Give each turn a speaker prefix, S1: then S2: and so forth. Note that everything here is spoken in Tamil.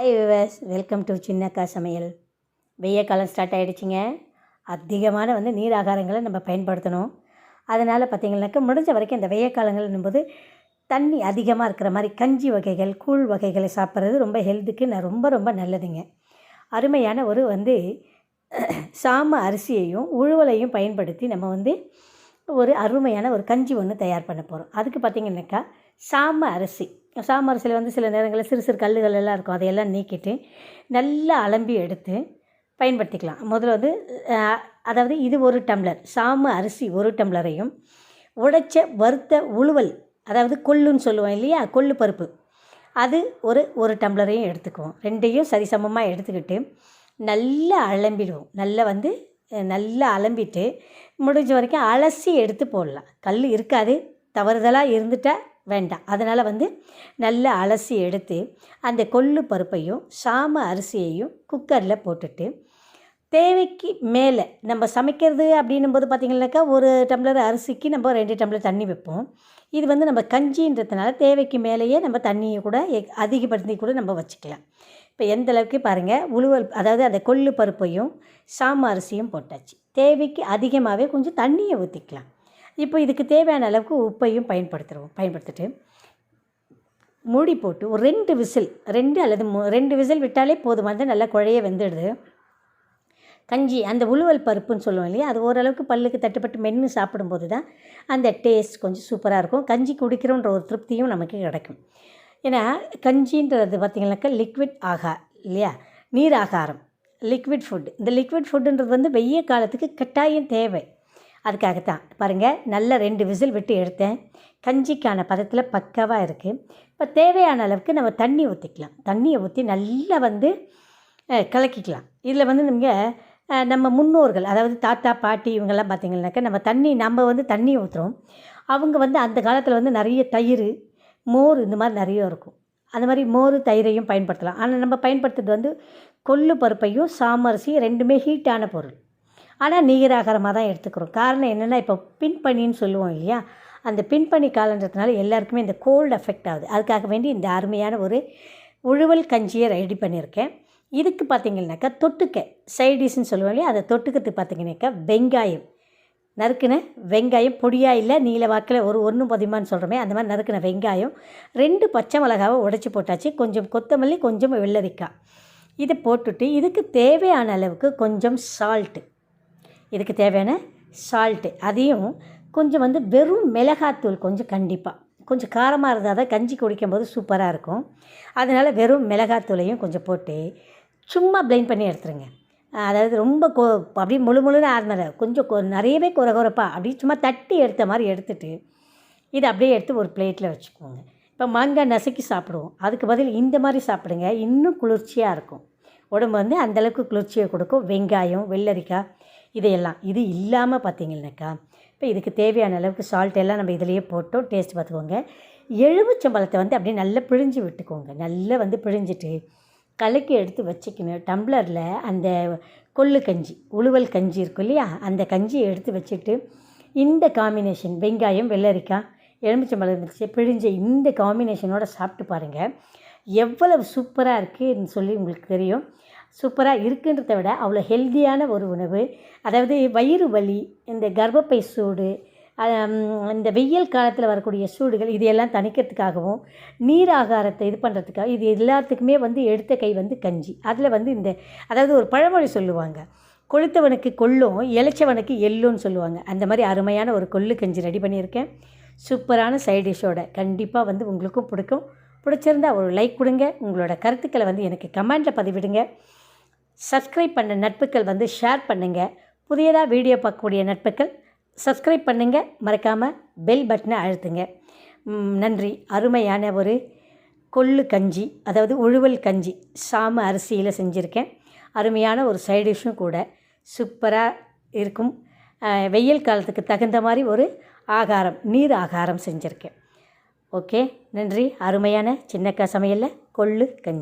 S1: Hi viewers welcome to Chinnakka Samayal வெய்ய காலம் ஸ்டார்ட் ஆகிடுச்சிங்க அதிகமான வந்து நீர் ஆகாரங்களை நம்ம பயன்படுத்தணும். அதனால் பார்த்திங்கனாக்கா முடிஞ்ச வரைக்கும் இந்த வெய்ய காலங்கள்னும்போது தண்ணி அதிகமாக இருக்கிற மாதிரி கஞ்சி வகைகள் கூழ் வகைகளை சாப்பிட்றது ரொம்ப ஹெல்த்துக்கு நான் ரொம்ப ரொம்ப நல்லதுங்க. அருமையான ஒரு வந்து சாம அரிசியையும் உழுவலையும் பயன்படுத்தி நம்ம வந்து ஒரு அருமையான ஒரு கஞ்சி ஒன்று தயார் பண்ண போகிறோம் அதுக்கு பார்த்திங்கனாக்கா சாம அரிசி. சாம வந்து சில நேரங்களில் சிறு சிறு கல்லுகள் எல்லாம் இருக்கும். அதையெல்லாம் நீக்கிட்டு நல்லா அலம்பி எடுத்து பயன்படுத்திக்கலாம். முதல்ல வந்து அதாவது இது ஒரு டம்ளர். சாம அரிசி ஒரு டம்ளரையும் உடைச்ச வறுத்த உழுவல் அதாவது கொள்ளுன்னு சொல்லுவோம் இல்லையா? கொள்ளு பருப்பு. அது ஒரு ஒரு டம்ளரையும் எடுத்துக்குவோம். ரெண்டையும் சரிசமமாக எடுத்துக்கிட்டு நல்லா அலம்பிடுவோம். நல்லா வந்து நல்லா அலம்பிட்டு முடிஞ்ச வரைக்கும் அலசி எடுத்து போடலாம். கல் இருக்காது. தவறுதலாக இருந்துட்டால் வேண்டாம். அதனால் வந்து நல்லா அலசி எடுத்து அந்த கொள்ளு பருப்பையும் சாம அரிசியையும் குக்கரில் போட்டுட்டு தேவைக்கு மேலே நம்ம சமைக்கிறது அப்படின்னும் போது பார்த்திங்கனாக்கா ஒரு டம்ளர் அரிசிக்கு நம்ம ரெண்டு டம்ளர் தண்ணி வைப்போம். இது வந்து நம்ம கஞ்சின்றதுனால தேவைக்கு மேலேயே நம்ம தண்ணியை கூட அதிகப்படுத்தி கூட நம்ம வச்சுக்கலாம். இப்போ எந்த அளவுக்கு பாருங்கள் உழுவல் அதாவது அந்த கொள்ளு பருப்பையும் சாம அரிசியும் போட்டாச்சு. தேவைக்கு அதிகமாகவே கொஞ்சம் தண்ணியை ஊற்றிக்கலாம் இப்போ இதுக்கு தேவையான அளவுக்கு உப்பையும் பயன்படுத்துகிறோம் பயன்படுத்திட்டு. மூடி போட்டு ஒரு ரெண்டு விசில் ரெண்டு அல்லது ரெண்டு விசில் விட்டாலே போதுமானது நல்லா குழைய வெந்துடுது. கஞ்சி அந்த உழுவல் பருப்புன்னு சொல்லுவோம் இல்லையா? அது ஓரளவுக்கு பல்லுக்கு தட்டுப்பட்டு மென்று சாப்பிடும்போது தான் அந்த டேஸ்ட் கொஞ்சம் சூப்பராக இருக்கும். கஞ்சி குடிக்கிறோன்ற ஒரு திருப்தியும் நமக்கு கிடைக்கும். ஏன்னா கஞ்சின்றது பார்த்திங்கனாக்கா லிக்விட் ஆகா இல்லையா? நீர் ஆகாரம் லிக்விட் ஃபுட் இந்த லிக்விட் ஃபுட்டுன்றது வந்து வெய்ய காலத்துக்கு கட்டாயம் தேவை. அதுக்காகத்தான். பாருங்கள் நல்ல ரெண்டு விசில் விட்டு எடுத்தேன். கஞ்சிக்கான பதத்தில் பக்காவாக இருக்குது இப்போ தேவையான அளவுக்கு நம்ம தண்ணி ஊற்றிக்கலாம் தண்ணியை ஊற்றி நல்லா வந்து கலக்கிக்கலாம். இதில் வந்து நீங்கள் நம்ம முன்னோர்கள் அதாவது தாத்தா பாட்டி இவங்கெல்லாம் பார்த்திங்கனாக்கா நம்ம தண்ணி நம்ம வந்து தண்ணி ஊற்றுறோம் அவங்க வந்து அந்த காலத்தில் வந்து நிறைய தயிர் மோர் இந்த மாதிரி நிறைய இருக்கும். அந்த மாதிரி மோர் தயிரையும் பயன்படுத்தலாம். ஆனால் நம்ம பயன்படுத்துறது வந்து கொள்ளு பருப்பையும் சாமரிசியும் ரெண்டுமே ஹீட்டான பொருள். ஆனால் நீராகாரமாக தான் எடுத்துக்கிறோம். காரணம் என்னென்னா இப்போ பின்பணின்னு சொல்லுவோம் இல்லையா? அந்த பின்பணி காலன்றதுனால எல்லாருக்குமே இந்த கோல்டு அஃபெக்ட் ஆகுது. அதுக்காக வேண்டி இந்த அருமையான ஒரு உழுவல் கஞ்சியை ரெடி பண்ணியிருக்கேன். இதுக்கு பார்த்தீங்கன்னாக்கா தொட்டுக்க சைடிஷ்னு சொல்லுவோம் இல்லையா? அதை தொட்டுக்கிறதுக்கு பார்த்திங்கனாக்கா வெங்காயம். நறுக்கின வெங்காயம் பொடியாக இல்லை நீல வாக்கில் ஒரு ஒன்று பதிமான்னு சொல்கிறோமே அந்த மாதிரி நறுக்கின வெங்காயம் ரெண்டு பச்சை மிளகாவை உடச்சி போட்டாச்சு. கொஞ்சம் கொத்தமல்லி கொஞ்சம் வெள்ளரிக்காய். இதை போட்டுட்டு இதுக்கு தேவையான அளவுக்கு கொஞ்சம் சால்ட்டு இதுக்கு தேவையான சால்ட்டு அதையும் கொஞ்சம் வந்து வெறும் மிளகாத்தூள் கொஞ்சம் கண்டிப்பாக கொஞ்சம் காரமாக இருந்தால் தான் கஞ்சி குடிக்கும்போது சூப்பராக இருக்கும். அதனால் வெறும் மிளகாத்தூளையும் கொஞ்சம் போட்டு சும்மா பிளைண்ட் பண்ணி எடுத்துருங்க. அதாவது ரொம்ப கொ அப்படியே முழு முழுன்னு ஆறுனல கொஞ்சம் கொ நிறையவே குறை குறைப்பா அப்படியே சும்மா தட்டி எடுத்த மாதிரி எடுத்துட்டு இதை அப்படியே எடுத்து ஒரு பிளேட்டில் வச்சுக்கோங்க. இப்போ மாங்காய் நசுக்கி சாப்பிடுவோம். அதுக்கு பதில் இந்த மாதிரி சாப்பிடுங்க. இன்னும் குளிர்ச்சியாக இருக்கும். உடம்பு வந்து அந்தளவுக்கு குளிர்ச்சியை கொடுக்கும். வெங்காயம் வெள்ளரிக்காய் இதையெல்லாம். இது இல்லாமல் பார்த்தீங்கன்னாக்கா இப்போ இதுக்கு தேவையான அளவுக்கு சால்ட் எல்லாம் நம்ம இதிலேயே போட்டோம் டேஸ்ட் பார்த்துக்கோங்க எலுமிச்சம்பழத்தை வந்து அப்படியே நல்லா பிழிஞ்சு விட்டுக்கோங்க. நல்லா வந்து பிழிஞ்சிட்டு கலக்கி எடுத்து வச்சுக்கணும். டம்ளரில் அந்த கொள்ளு கஞ்சி உழுவல் கஞ்சி இருக்கும் இல்லையா? அந்த கஞ்சியை எடுத்து வச்சுட்டு இந்த காம்பினேஷன் வெங்காயம் வெள்ளரிக்காய் எலுமிச்சம்பழம் வச்சு பிழிஞ்ச இந்த காம்பினேஷனோட சாப்பிட்டு பாருங்கள் எவ்வளவு சூப்பராக இருக்குதுன்னு சொல்லி உங்களுக்கு தெரியும். சூப்பராக இருக்குன்றதை விட அவ்வளோ ஹெல்த்தியான ஒரு உணவு. அதாவது வயிறு வலி இந்த கர்ப்பப்பை சூடு இந்த வெயில் காலத்தில் வரக்கூடிய சூடுகள் இதையெல்லாம் தணிக்கிறதுக்காகவும் நீர் ஆகாரத்தை இது பண்ணுறதுக்காக இது எல்லாத்துக்குமே வந்து எடுத்த கை வந்து கஞ்சி. அதில் வந்து இந்த அதாவது ஒரு பழமொழி சொல்லுவாங்க. கொளுத்தவனுக்கு கொள்ளும் இளைச்சவனுக்கு எள்ளுன்னு சொல்லுவாங்க. அந்த மாதிரி அருமையான ஒரு கொள்ளு கஞ்சி ரெடி பண்ணியிருக்கேன். சூப்பரான சைட் டிஷ்ஷோட கண்டிப்பாக வந்து உங்களுக்கும் பிடிக்கும். பிடிச்சிருந்தா ஒரு லைக் கொடுங்க. உங்களோட கருத்துக்களை வந்து எனக்கு கமெண்ட்டில் பதிவிடுங்க. சப்ஸ்கிரைப் பண்ண நட்புகள் வந்து ஷேர் பண்ணுங்கள் புதியதாக வீடியோ பார்க்கக்கூடிய நட்புகள் சப்ஸ்கிரைப் பண்ணுங்கள் மறக்காமல் பெல் பட்டனை அழுத்துங்க. நன்றி. அருமையான ஒரு கொள்ளு கஞ்சி அதாவது உழுவல் கஞ்சி சாம அரிசியில் செஞ்சுருக்கேன். அருமையான ஒரு சைடிஷும் கூட. சூப்பராக இருக்கும். வெயில் காலத்துக்கு தகுந்த மாதிரி ஒரு ஆகாரம் நீர் ஆகாரம் செஞ்சுருக்கேன். ஓகே? நன்றி. அருமையான சின்னக்கா சமையலில் கொள்ளு கஞ்சி.